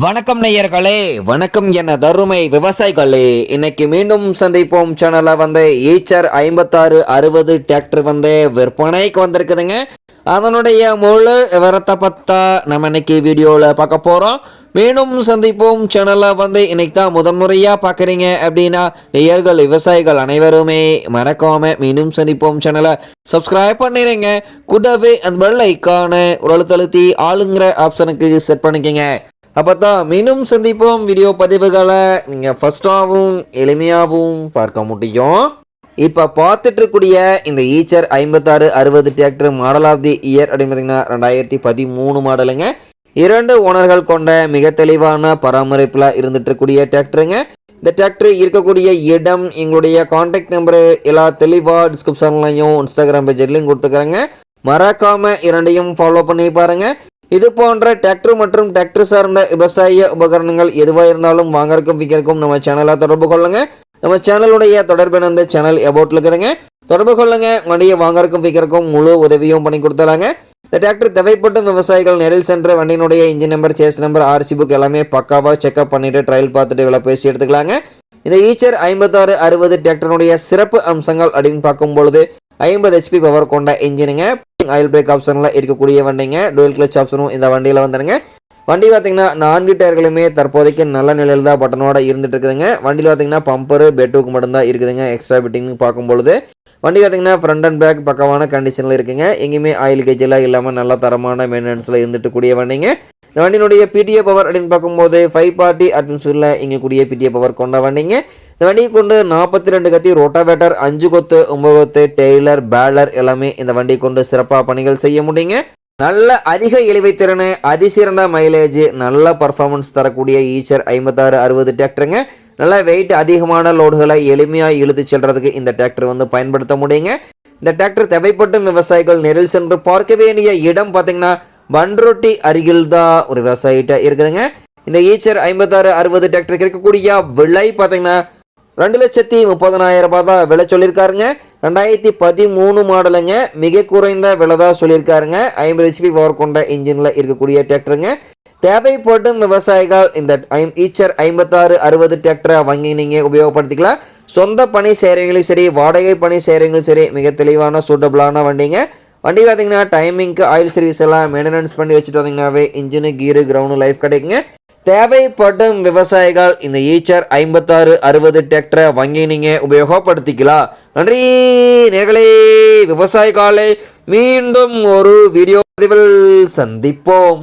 வணக்கம் நேயர்களே வணக்கம் என தருமை விவசாயிகளே. இன்னைக்கு மீண்டும் சந்திப்போம். சேனலில் வந்து ஈச்சர் ஐம்பத்தாறு அறுபது டிராக்டர் வந்து விற்பனைக்கு வந்திருக்குதுங்க. அதனுடைய முழு விவரத்தை பார்த்தா நம்ம இன்னைக்கு வீடியோவில் பார்க்க போகிறோம் மீண்டும் சந்திப்போம். சேனலை வந்து இன்னைக்கு தான் முதன்முறையாக பார்க்குறீங்க அப்படின்னா நேயர்கள் விவசாயிகள் அனைவருமே மறக்காமல் மீண்டும் சந்திப்போம். சேனலை சப்ஸ்கிரைப் பண்ணிடுங்க கூடவே அந்த பெல் ஐக்கான ஒரு ஆளுங்கிற ஆப்ஷனுக்கு செட் பண்ணிக்கங்க. அப்போ தான் மீண்டும் சந்திப்போம் வீடியோ பதிவுகளை. நீங்கள் ஃபஸ்ட்டாகவும் எளிமையாகவும் பார்க்க முடியும். இப்போ பார்த்துட்டு இருக்கக்கூடிய இந்த ஈச்சர் ஐம்பத்தாறு அறுபது tractor model of the year அப்படின்னு பார்த்தீங்கன்னா ரெண்டாயிரத்தி பதிமூணு மாடலுங்க இரண்டு ஓனர்கள் கொண்ட மிக தெளிவான பராமரிப்பில் இருந்துட்டு இருக்கக்கூடிய டிராக்டருங்க இந்த டிராக்டர் இருக்கக்கூடிய இடம் எங்களுடைய காண்டாக்ட் நம்பரு எல்லா தெளிவாக டிஸ்கிரிப்ஷன்லையும் இன்ஸ்டாகிராம் பேஜ்லையும் கொடுத்துக்கிறேங்க. மறக்காமல் இரண்டையும் ஃபாலோ பண்ணி பாருங்கள் இது போன்ற டிராக்டர் மற்றும் டிராக்டர் சார்ந்த விவசாய உபகரணங்கள் எதுவாக இருந்தாலும் வாங்கறக்கும் விற்கிறக்கும் நம்ம சேனலாக தொடர்பு கொள்ளுங்க. நம்ம சேனலுடைய தொடர்பு அந்த சேனல் எபோட்ல இருக்கிறங்க தொடர்பு கொள்ளுங்க. வண்டியை வாங்கறதுக்கும் விற்கிறக்கும் முழு உதவியும் பண்ணி கொடுத்துலாங்க. இந்த டிராக்டர் தேவைப்பட்ட விவசாயிகள் நேரில் சென்று வண்டியினுடைய engine number chassis number RC book எல்லாமே பக்காவாக செக்அப் பண்ணிட்டு ட்ரையல் பார்த்துட்டு விலை பேசி எடுத்துக்கலாங்க. இந்த ஈச்சர் ஐம்பத்தாறு அறுபது டிராக்டருடைய சிறப்பு அம்சங்கள் அப்படின்னு பார்க்கும் பொழுது ஐம்பது ஹெச்பி பவர் கொண்ட இன்ஜினுங்க ஆயில் பிரேக் ஆப்ஷனில் இருக்கக்கூடிய வண்டிங்க. டுவெல் கிளச் ஆப்ஷனும் இந்த வண்டியில் வந்துடுங்க வண்டி பார்த்தீங்கன்னா நான்கு டயர்களுமே தற்போதைக்கு நல்ல நிலையில் தான் பட்டனோட இருந்துட்டு இருக்குதுங்க. வண்டியில் பார்த்தீங்கன்னா பம்பரு பெட்டுக்கு மட்டும்தான் இருக்குதுங்க எக்ஸ்ட்ரா பிட்டிங்னு பார்க்கும்பொழுது. வண்டி பார்த்தீங்கன்னா ஃப்ரண்ட் அண்ட் பேக் பக்கமான கண்டிஷனில் இருக்குங்க. எங்கேயுமே ஆயில் கேஜெல்லாம் இல்லாமல் நல்ல தரமான மெயின்டெனன்ஸில் இருந்துட்டு கூடிய வண்டிங்க. இந்த வண்டியினுடைய பிடிஏ பவர் அப்படின்னு பார்க்கும்போது ஃபைவ் பார்ட்டி அட்மிஸ்பியரில் இங்கே கூடிய பிடிஏ பவர் கொண்ட வண்டிங்க. இந்த வண்டியை கொண்டு நாற்பத்தி ரெண்டு கத்தி ரோட்டாவேட்டர் அஞ்சு கொத்து ஒம்பது கொத்து டெய்லர் பேலர் எல்லாமே இந்த வண்டி கொண்டு சிறப்பாக பணிகள் செய்ய முடியுங்க. நல்ல அதிக இழிவைத்திறனு அதிசிறந்த மைலேஜ் நல்ல பர்ஃபார்மன்ஸ் தரக்கூடிய ஈச்சர் ஐம்பத்தாறு அறுபது டிராக்டருங்க நல்ல வெயிட் அதிகமான லோடுகளை எளிமையாக இழுத்து செல்றதுக்கு இந்த டிராக்டர் வந்து பயன்படுத்த முடியுங்க. இந்த டிராக்டர் தேவைப்படும் விவசாயிகள் நேரில் சென்று பார்க்க வேண்டிய இடம் பார்த்தீங்கன்னா பன்ரொட்டி அருகில் தான் ஒரு விவசாயிட்ட இருக்குதுங்க. இந்த ஈச்சர் ஐம்பத்தாறு அறுபது டிராக்டருக்கு இருக்கக்கூடிய விலை பார்த்தீங்கன்னா ரெண்டு லட்சத்தி முப்பதனாயிரம் ரூபாய் தான் விலை சொல்லியிருக்காருங்க. ரெண்டாயிரத்தி பதிமூணு மாடலுங்க. மிக குறைந்த விலை தான் சொல்லியிருக்காருங்க. ஐம்பது ஹெச்பி பவர் கொண்ட இன்ஜினில் இருக்கக்கூடிய டிராக்டருங்க தேவைப்படும் விவசாயிகள் இந்த ஐம் ஈச்சர் ஐம்பத்தாறு அறுபது டிராக்டரை வாங்கி நீங்கள் உபயோகப்படுத்திக்கலாம். சொந்த பணி செய்கிறவங்களும் சரி வாடகை பணி செய்கிறவங்களும் சரி மிக தெளிவான சூட்டபிளான வண்டிங்க. வண்டி பார்த்தீங்கன்னா டைமிங்க்கு ஆயில் சர்வீஸ் எல்லாம் மெயின்டெனன்ஸ் பண்ணி வச்சுட்டு வந்தீங்கன்னாவே இன்ஜினு கீரு கிரவுண்டு லைஃப் கிடைக்குங்க. தேவைப்படும் விவசாயிகள் இந்த ஈச்சர் ஐம்பத்தாறு அறுபது டிராக்டரை வாங்கி நீங்கள் உபயோகப்படுத்திக்கலாம். நன்றி நேர்களே. விவசாயிகளை மீண்டும் ஒரு வீடியோ பதிவில் சந்திப்போம்.